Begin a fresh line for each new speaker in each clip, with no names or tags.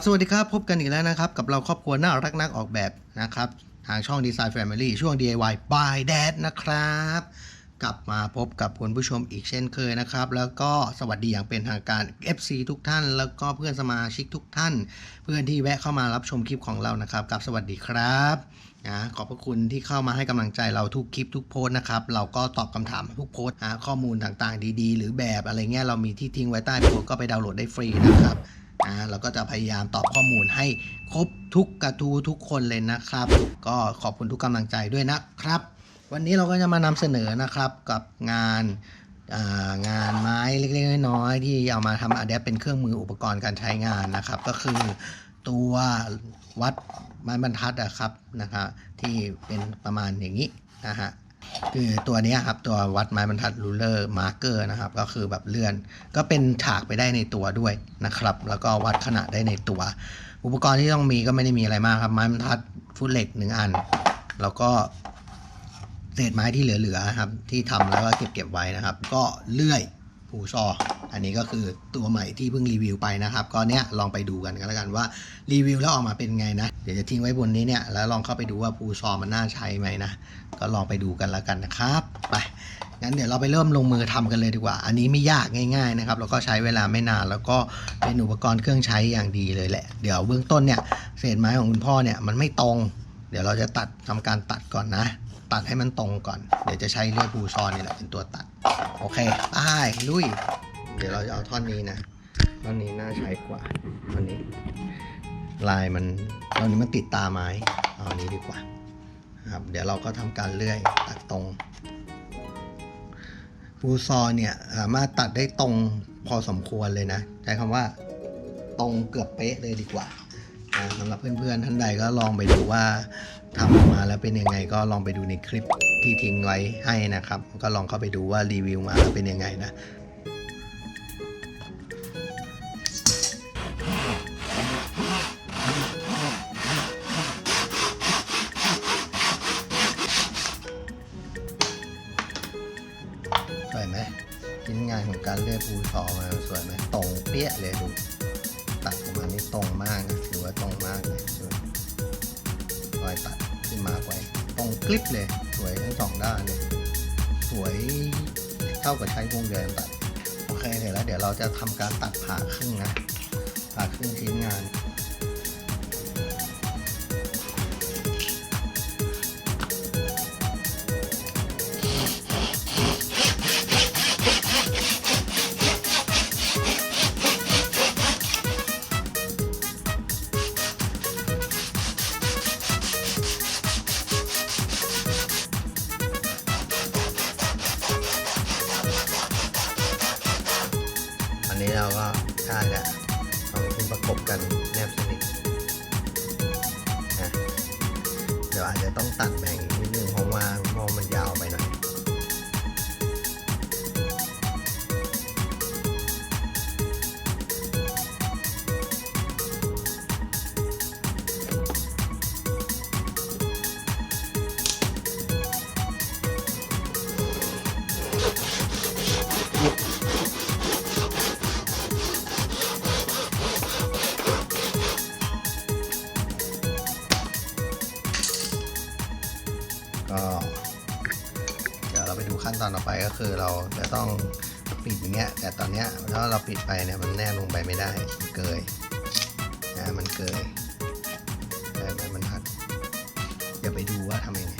บสวัสดีครับ พบกันอีกแล้วนะครับ กับเราครอบครัวน่ารักนักออกแบบนะครับ ทางช่อง Design Family ช่วง DIY by Dad นะครับ กลับมาพบกับคุณผู้ชมอีกเช่นเคยนะครับ แล้วก็สวัสดีอย่างเป็นทางการ FC ทุกท่าน แล้วก็เพื่อนสมาชิกทุกท่าน เพื่อนที่แวะเข้ามารับชมคลิปของเรานะครับกับสวัสดีครับนะขอบพระคุณที่เข้ามาให้กำลังใจเราทุกคลิปทุกโพสต์นะครับ เราก็ตอบคำถามทุกโพสต์หาข้อมูลต่างๆ ดีๆ หรือแบบอะไรเงี้ยเรามีที่ทิ้งไว้ใต้โพสต์ก็ไปดาวน์โหลดได้ฟรีนะครับ นะเราก็จะพยายามตอบข้อมูลให้ครบทุกกระทูทุกคนเลยนะครับ ก็ขอบคุณทุกกำลังใจด้วยนะครับ วันนี้เราก็จะมานำเสนอนะครับกับงานางานไม้เล็กๆน้อยๆที่เอามาทำอะแดปเป็นเครื่องมืออุปกรณ์การใช้งานนะครับ ก็คือตัววัดไม้บรรทัดอะครับนะครับที่เป็นประมาณอย่างนี้นะฮะ คือตัวนี้ครับ ตัววัดไม้บรรทัดรูเลอร์มาร์เกอร์นะครับ ก็คือแบบเลื่อน ก็เป็นฉากไปได้ในตัวด้วยนะครับ แล้วก็วัดขนาดได้ในตัว อุปกรณ์ที่ต้องมีก็ไม่ได้มีอะไรมากครับ ไม้บรรทัดฟุตเหล็กหนึ่งอัน แล้วก็เศษไม้ที่เหลือๆครับ ที่ทำแล้วก็เก็บเก็บไว้นะครับ ก็เลื่อยผูซอ อันนี้ก็คือตัวใหม่ที่เพิ่งรีวิวไปนะครับ ก็เนี้ยลองไปดูกันกันแล้วกันว่ารีวิวแล้วออกมาเป็นไงนะ เดี๋ยวจะทิ้งไว้บนนี้เนี่ยแล้วลองเข้าไปดูว่าผูซอมันน่าใช้ไหมนะ ก็ลองไปดูกันแล้วกันนะครับไปงั้นเดี๋ยวเราไปเริ่มลงมือทำกันเลยดีกว่า อันนี้ไม่ยากง่ายๆนะครับ แล้วก็ใช้เวลาไม่นาน แล้วก็เป็นอุปกรณ์เครื่องใช้อย่างดีเลยแหละ เดี๋ยวเบื้องต้นเนี่ยเศษไม้ของคุณพ่อเนี่ยมันไม่ตรง เดี๋ยวเราจะตัดทำการตัดก่อนนะ ตัดให้มันตรงก่อน เดี๋ยวจะใช้เลื่อยปูซอนนี่แหละเป็นตัวตัด โอเคไปลุย เดี๋ยวเราจะเอาท่อนนี้นะท่อนนี้น่าใช้กว่าท่อนนี้ ลายมันตอนนี้มันติดตาไม้เอาอันนี้ดีกว่าครับเดี๋ยวเราก็ทำการเลื่อยตัดตรงฟูซอเนี่ยสามารถตัดได้ตรงพอสมควรเลยนะใช้คำว่าตรงเกือบเป๊ะเลยดีกว่าสำหรับเพื่อนๆท่านใดก็ลองไปดูว่าทำออกมาแล้วเป็นยังไงก็ลองไปดูในคลิปที่ทิ้งไว้ให้นะครับ ก็ลองเข้าไปดูว่ารีวิวมาแล้วเป็นยังไงนะ การเลื่อยภูซอมาสวยไหมตรงเปี้ยเลยดู ตัดออกมานี่ตรงมากนะถือว่าตรงมากเลยรอยตัดที่มาไว้ ตรงคลิปเลย สวยทั้งสองด้านเลย สวยเท่ากับใช้วงเดือนตัด โอเคเสร็จแล้วเดี๋ยวเราจะทำการตัดผ่าครึ่งนะผ่าครึ่งชิ้นงาน เราก็ได้แล้วเอาชิ้นประกบกันแนบสนิทนะเดี๋ยวอาจจะต้องตัดแบบ ก็คือเราจะต้องปิดอย่างเงี้ย แต่ตอนเนี้ยถ้าเราปิดไปเนี่ยมันแนบลงไปไม่ได้มันเกยนะมันเกยได้ไหมมันหัดเดี๋ยวไปดูว่าทำยังไง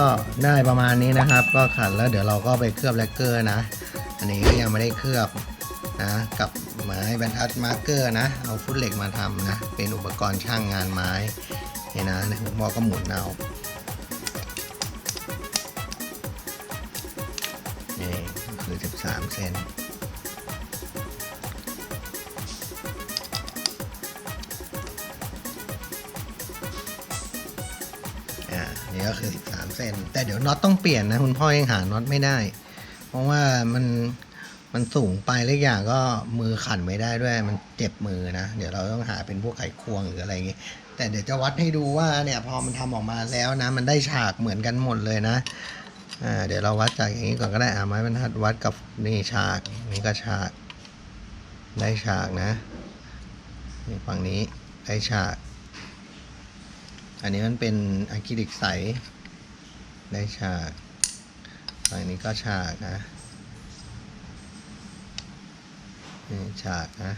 ก็ได้ประมาณนี้นะครับ ก็ขัดแล้วเดี๋ยวเราก็ไปเคลือบแลกเกอร์นะ อันนี้ก็ยังไม่ได้เคลือบนะกับไม้บรรทัดมาร์เกอร์นะ เอาฟุตเหล็กมาทำนะ เป็นอุปกรณ์ช่างงานไม้นี่นะในหัวหม้อก็หมุนเอานี่คือ 13 เซนอ่านี่ก็คือ 13 เซนแต่เดี๋ยวน็อตต้องเปลี่ยนนะคุณพ่อยังหาน็อตไม่ได้ เพราะว่ามันมันสูงไปเล็กอย่างก็มือขันไม่ได้ด้วย มันเจ็บมือนะ เดี๋ยวเราต้องหาเป็นพวกไขควงหรืออะไรอย่างงี้ แต่เดี๋ยวจะวัดให้ดูว่าเนี่ยพอมันทำออกมาแล้วนะ มันได้ฉากเหมือนกันหมดเลยนะอ่าเดี๋ยวเราวัดจากอย่างนี้ก่อนก็ได้อ่าไม้บรรทัดวัดกับนี่ฉากนี่ก็ฉาก ได้ฉากนะนี่ฝั่งนี้ได้ฉาก อันนี้มันเป็นอะคริลิกใส ได้ฉากฝั่งนี้ก็ฉากนะนี่ฉากนะ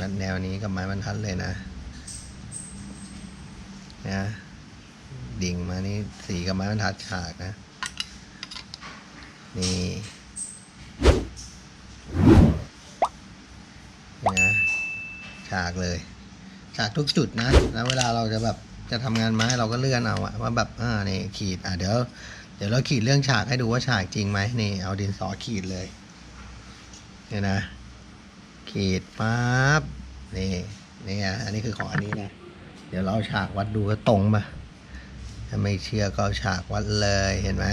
รัดแนวนี้กับไม้บรรทัดเลยนะนะดิ่งมานี่สีกับไม้บรรทัดฉากนะ นี่นี่นะฉากเลย ฉากทุกจุดนะ แล้วเวลาเราจะแบบ จะทำงานไม้เราก็เลื่อนเอาอะว่าแบบอ่านี่ขีดอะเดี๋ยวเดี๋ยวเราขีดเรื่องฉากให้ดูว่าฉากจริงไหมนี่ เอาดินสอขีดเลยเนี่ยนะ ขีดปั๊บนี่นี่อะอันนี้คือของอันนี้นะเดี๋ยวเราเอาฉากวัดดูว่าตรงปะถ้าไม่เชื่อก็เอาฉากวัดเลยเห็นไหม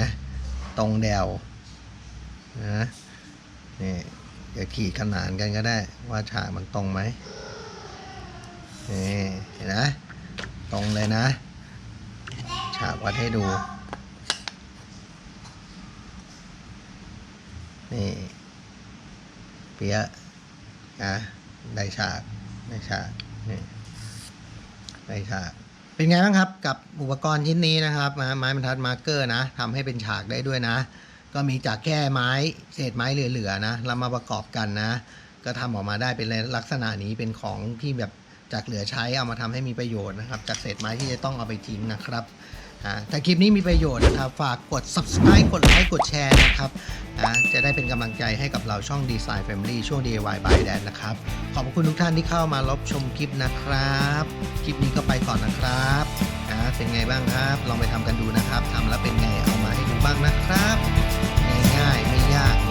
ตรงเดวนะนี่เดี๋ยวขีดขนานกันก็ได้ว่าฉากมันตรงไหมนี่เห็นนะ ตรงเลยนะ ฉากวัดให้ดู นี่ เปียะนะได้ฉากได้ฉากนี่ได้ฉาก เป็นไงบ้างครับกับอุปกรณ์ชิ้นนี้นะครับ ไม้ไม้บรรทัดมาร์กเกอร์นะทำให้เป็นฉากได้ด้วยนะ ก็มีจากแค่ไม้เศษไม้เหลือๆนะแล้วมาประกอบกันนะ ก็ทำออกมาได้เป็นลักษณะนี้เป็นของที่แบบ จากเหลือใช้เอามาทำให้มีประโยชน์นะครับ จากเศษไม้ที่จะต้องเอาไปทิ้งนะครับอ่าถ้าคลิปนี้มีประโยชน์นะครับ ฝากกด subscribe กดไลค์กดแชร์นะครับจะได้เป็นกำลังใจให้กับเราช่อง Design Family ช่วง DIY by Dan นะครับ ขอบคุณทุกท่านที่เข้ามารับชมคลิปนะครับ คลิปนี้ก็ไปก่อนนะครับเป็นไงบ้างครับ ลองไปทำกันดูนะครับทำแล้วเป็นไงเอามาให้ดูบ้างนะครับ ง่ายๆมีง่าย